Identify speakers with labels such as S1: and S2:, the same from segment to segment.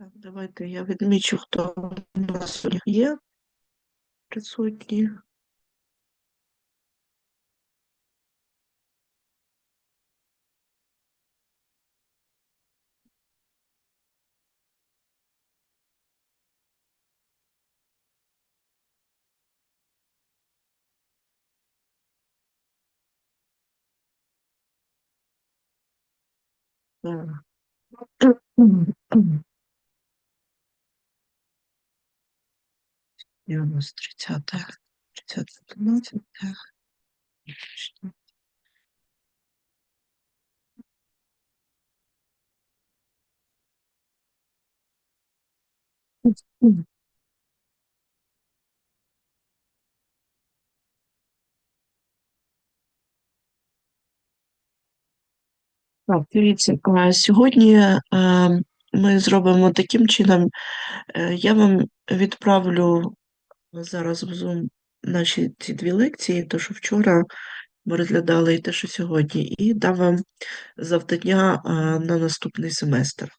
S1: Так, давайте я відмічу, хто у нас сьогодні є присутні. Так. І у нас 30, 30, 15. Так, дивіться, е, сьогодні е, ми зробимо таким чином. е, Я вам відправлю зараз в Zoom наші ці дві лекції, то що вчора ми розглядали і те, що сьогодні, і дам вам завдання на наступний семестр.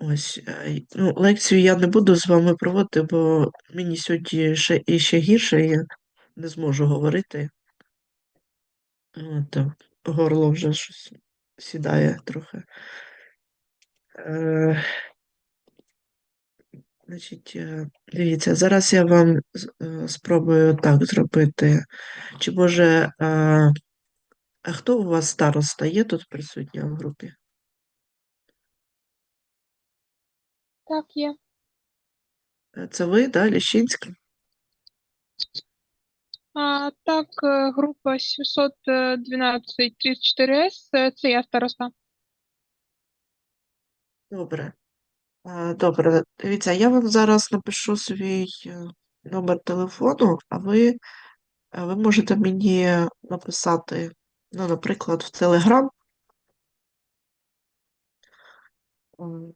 S1: Ось, е, ну, лекцію я не буду з вами проводити, бо мені сьогодні ще і ще гірше, я не зможу говорити. От, горло вже щось сідає трохи. Е, Значить, е, дивіться, зараз я вам е, спробую так зробити. Чи може, е, а хто у вас староста є тут присутня в групі?
S2: Так, є.
S1: Це ви, да, Ліщинська?
S2: А, так, група 712 34С, е, це я староста.
S1: Добре. Е, Добре, дивіться, я вам зараз напишу свій е, номер телефону, а ви, ви можете мені написати, ну, наприклад, в Telegram,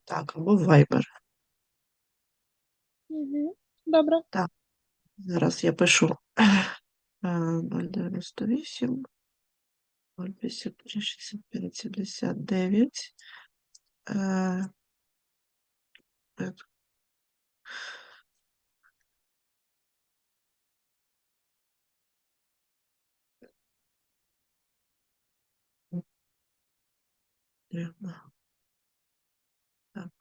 S1: так, або в Viber.
S2: Угу. Добре.
S1: Зараз я пишу е, 098 053 65 79. Е, е, Ірина. Так,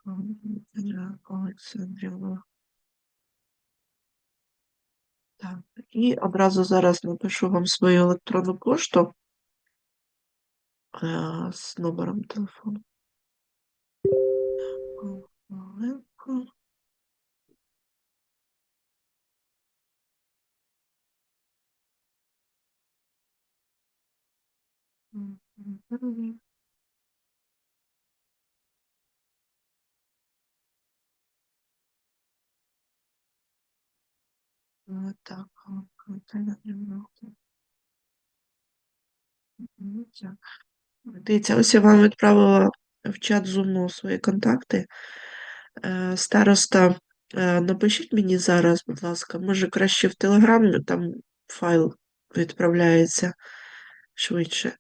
S1: Ірина Олександрівна. Так, і одразу зараз напишу вам свою електронну пошту е, з номером телефону. Маленько. Вот так. вот, вот немного. Так. Дивіться, ось я вам відправила в чат Zoom свої контакти. Е, Староста, е, напишіть мені зараз, будь ласка, може краще в Телеграм, там файл відправляється швидше.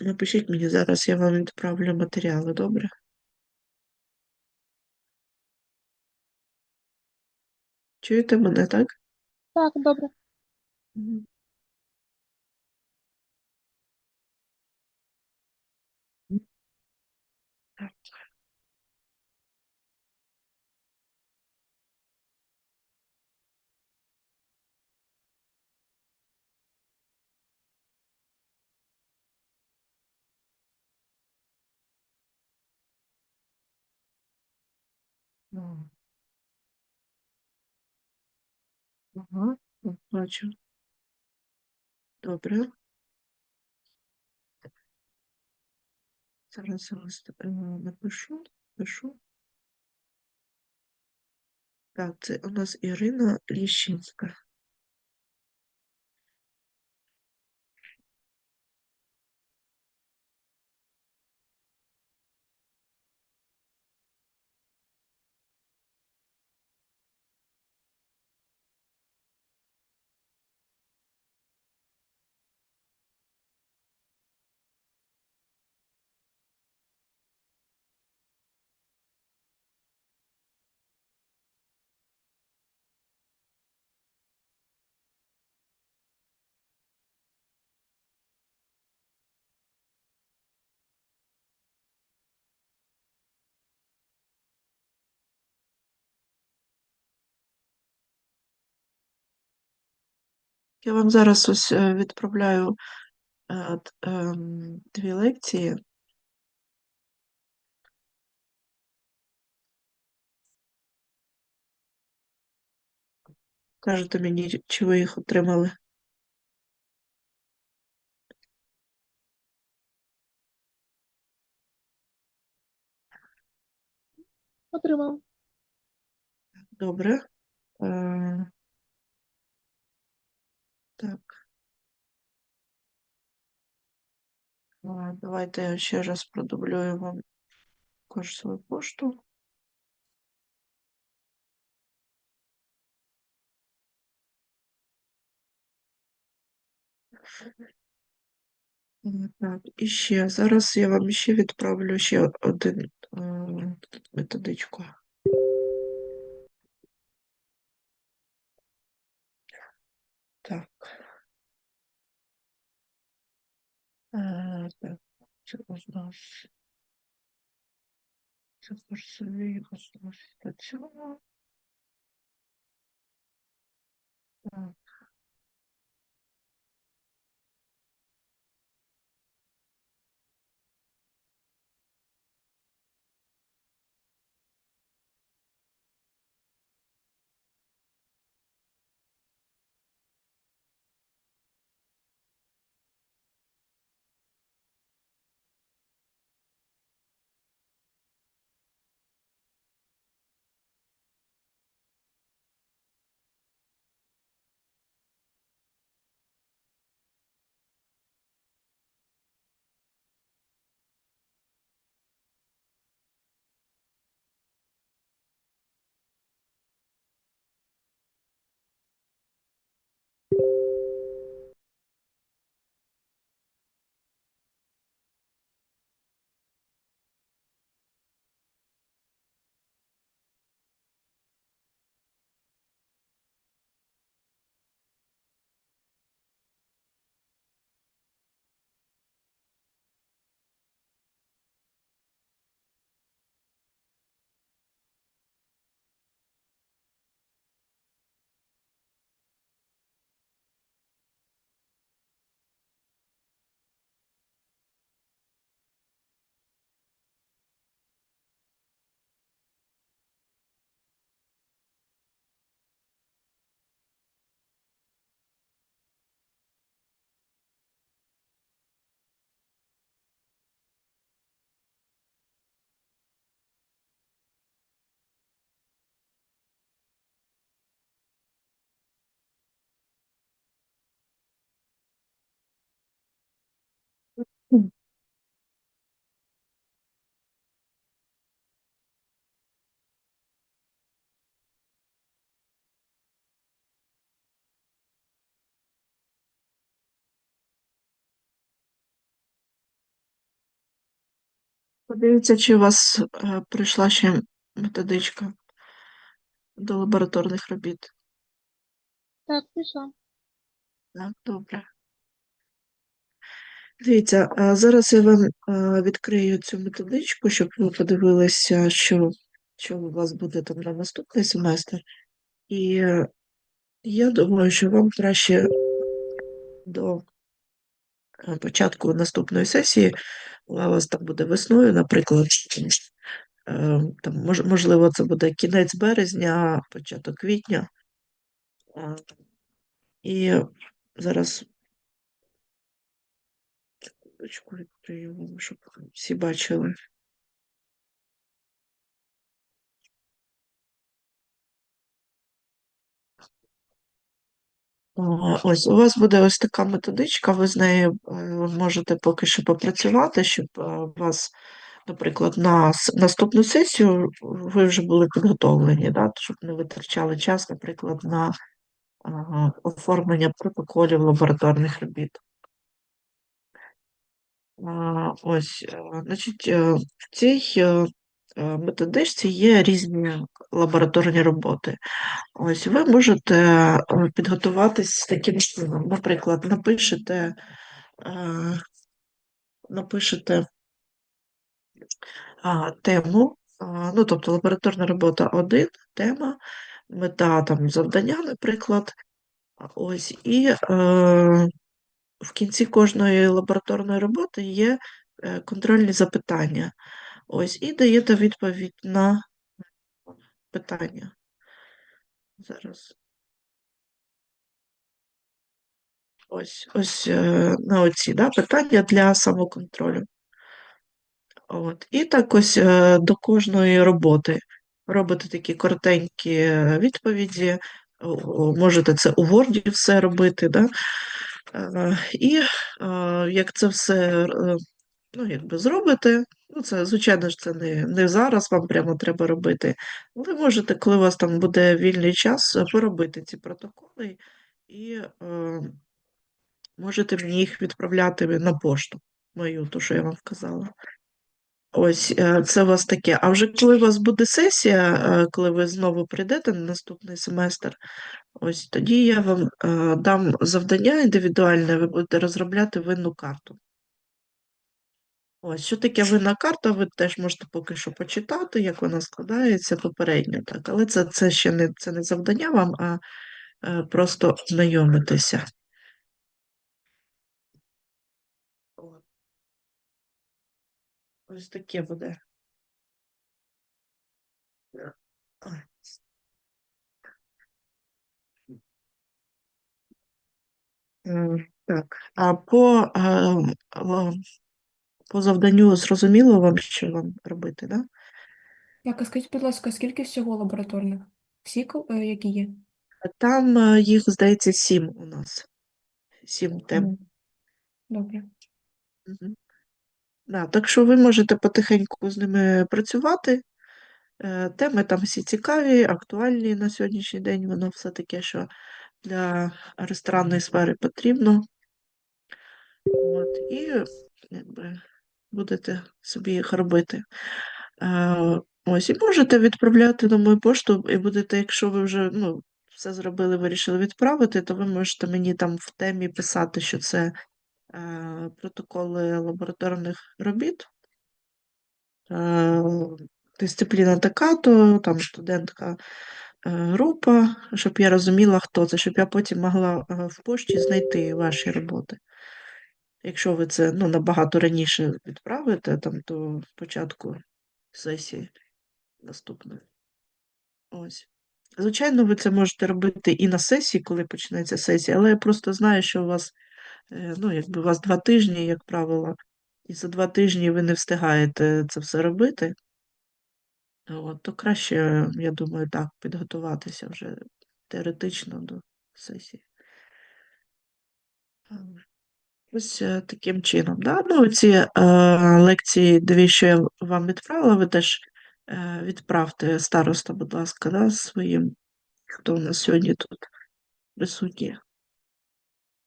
S1: Напишіть мені зараз, я вам відправлю матеріали, добре? Чуєте мене, так?
S2: Так, добре.
S1: Ну. Ага, бачу. Добре. Зараз напишу, пишу. Так, це у нас Ірина Ліщинська. Я вам зараз ось е, відправляю е, ем, дві лекції. Кажете мені, чи ви їх отримали?
S2: Отримала.
S1: Добре. Е, так. А, Давайте я ще раз продублюю вам свою пошту. Так, і ще зараз я вам ще відправлю ще один е, методичку. Так. Е, так, це у нас це Подивіться, чи у вас е, прийшла ще методичка до лабораторних робіт.
S2: Так, пішла.
S1: Так, добре. Дивіться, зараз я вам е, відкрию цю методичку, щоб ви подивилися, що, що у вас буде там на наступний семестр. І е, я думаю, що вам краще до е, початку наступної сесії, вас там буде весною, наприклад, е, там, мож, можливо, це буде кінець березня, початок квітня. Е, І зараз щоб всі бачили. Ось у вас буде ось така методичка, ви з нею е, можете поки що попрацювати, щоб е, вас, наприклад, на наступну сесію ви вже були підготовлені, да, щоб не витрачали час, наприклад, на оформлення протоколів лабораторних робіт. Ось, е, значить, е, в цій е, е, методичці є різні лабораторні роботи. Ось ви можете е, підготуватись таким чином. Наприклад, напишете, е, напишете тему, ну, тобто лабораторна робота 1, тема, мета там завдання, наприклад. Ось, і е, в кінці кожної лабораторної роботи є е, контрольні запитання. Ось, і даєте відповідь на питання. Зараз. Ось, ось е, на оці да, питання для самоконтролю. От. І так ось е, до кожної роботи робите такі коротенькі е, відповіді. Можете це у Word все робити, да? І як це все ну, якби зробите, ну це, звичайно ж, це не, не зараз вам прямо треба робити. Ви можете, коли у вас там буде вільний час, поробити ці протоколи і е, можете мені їх відправляти на пошту, мою, ту, що я вам вказала. Ось е, це у вас таке. А вже коли у вас буде сесія, е, коли ви знову прийдете на наступний семестр, ось тоді я вам е, дам завдання індивідуальне, ви будете розробляти винну карту. Ось, що таке винна карта, ви теж можете поки що почитати, як вона складається попередньо, так. Але це, це ще не, це не завдання вам, а е, просто знайомитися. Ось таке буде. Так, а по, е, ла- по завданню зрозуміло вам, що вам робити, да?
S3: Так, а скажіть, будь ласка, скільки всього лабораторних? Всі, е, які є?
S1: Там е, їх, здається, сім у нас. Сім тем.
S3: Добре.
S1: Мгм. Да, так що ви можете потихеньку з ними працювати. Е, Теми там всі цікаві, актуальні на сьогоднішній день. Воно все таке, що для ресторанної сфери потрібно. От, і якби, будете собі їх робити. Е, Ось, і можете відправляти на мою пошту, і будете, якщо ви вже ну, все зробили, вирішили відправити, то ви можете мені там в темі писати, що це е, протоколи лабораторних робіт. Е, дисципліна така, то там студентка е, група, щоб я розуміла, хто це, щоб я потім могла е, в пошті знайти ваші роботи. Якщо ви це ну, набагато раніше відправите, там до початку сесії наступної. Ось. Звичайно, ви це можете робити і на сесії, коли почнеться сесія, але я просто знаю, що у вас, е, ну, якби у вас два тижні, як правило, і за два тижні ви не встигаєте це все робити. От, то краще, я думаю, так, підготуватися вже теоретично до сесії. А, Ось е, таким чином. Да? Ну, ці е, лекції, дві, що я вам відправила, ви теж е, відправте староста, будь ласка, да, своїм, хто у нас сьогодні тут присутні.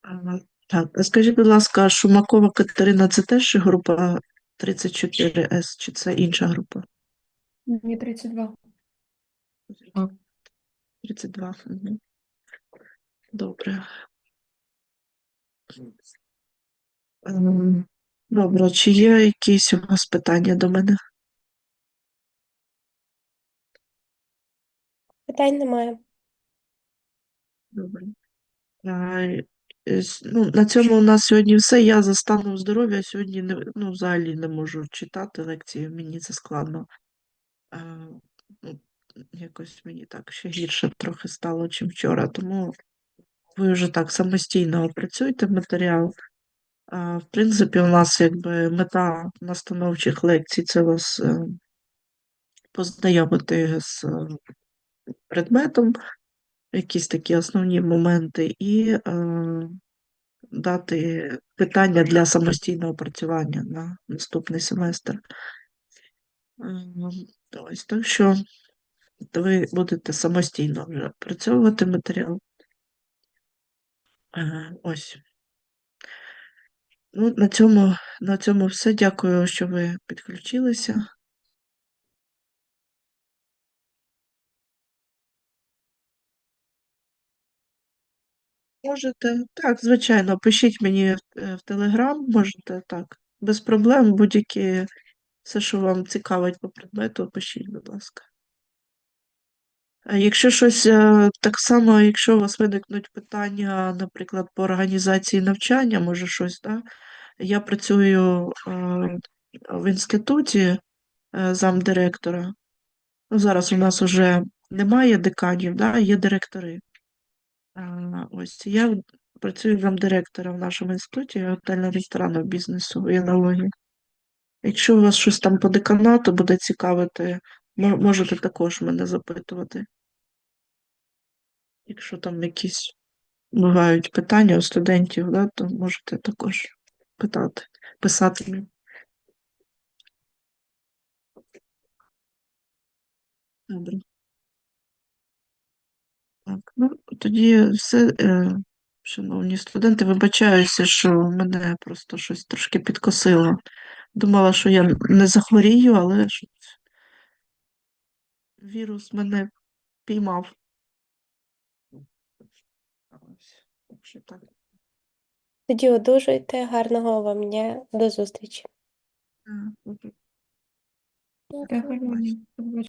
S1: А, Так, скажіть, будь ласка, Шумакова Катерина це теж група 34С, чи це інша група?
S3: Мені 32.
S1: 32. Угу. Добре. Ем, Добре, чи є якісь у вас питання до мене?
S4: Питань немає.
S1: Добре. Е, с- ну, на цьому у нас сьогодні все. Я за станом здоров'я сьогодні не, ну, взагалі не можу читати лекції, мені це складно. А, ну, якось мені так ще гірше трохи стало, чим вчора, тому ви вже так самостійно опрацюйте матеріал. В принципі, у нас якби мета настановчих лекцій це вас е, познайомити з е, предметом, якісь такі основні моменти, і е, дати питання для самостійного опрацювання на наступний семестр. Ем, Ось, так що ви будете самостійно вже опрацьовувати матеріал. Ось. Ну, на цьому, на цьому все. Дякую, що ви підключилися. Можете, так, звичайно, пишіть мені в, е, в Телеграм, можете так, без проблем, будь-які, все, що вам цікавить по предмету, пишіть, будь ласка. Е, Якщо щось е, так само, якщо у вас виникнуть питання, наприклад, по організації навчання, може щось, да? Я працюю е, в інституті замдиректора. Ну, зараз у нас вже немає деканів, да? є директори. Ось я працюю замдиректора в нашому інституті готельно-ресторанного бізнесу і аналогії. Якщо у вас щось там по деканату буде цікавити, можете також мене запитувати. Якщо там якісь бувають питання у студентів, да, то можете також питати, писати мені. Добре. Так, ну тоді все, е, шановні студенти, вибачаюся, що мене просто щось трошки підкосило. Думала, що я не захворію, але вірус мене піймав. Ось, Так що так.
S4: Тоді одужуйте, гарного вам дня, до зустрічі.
S1: Е, окей.
S3: Та, гарно.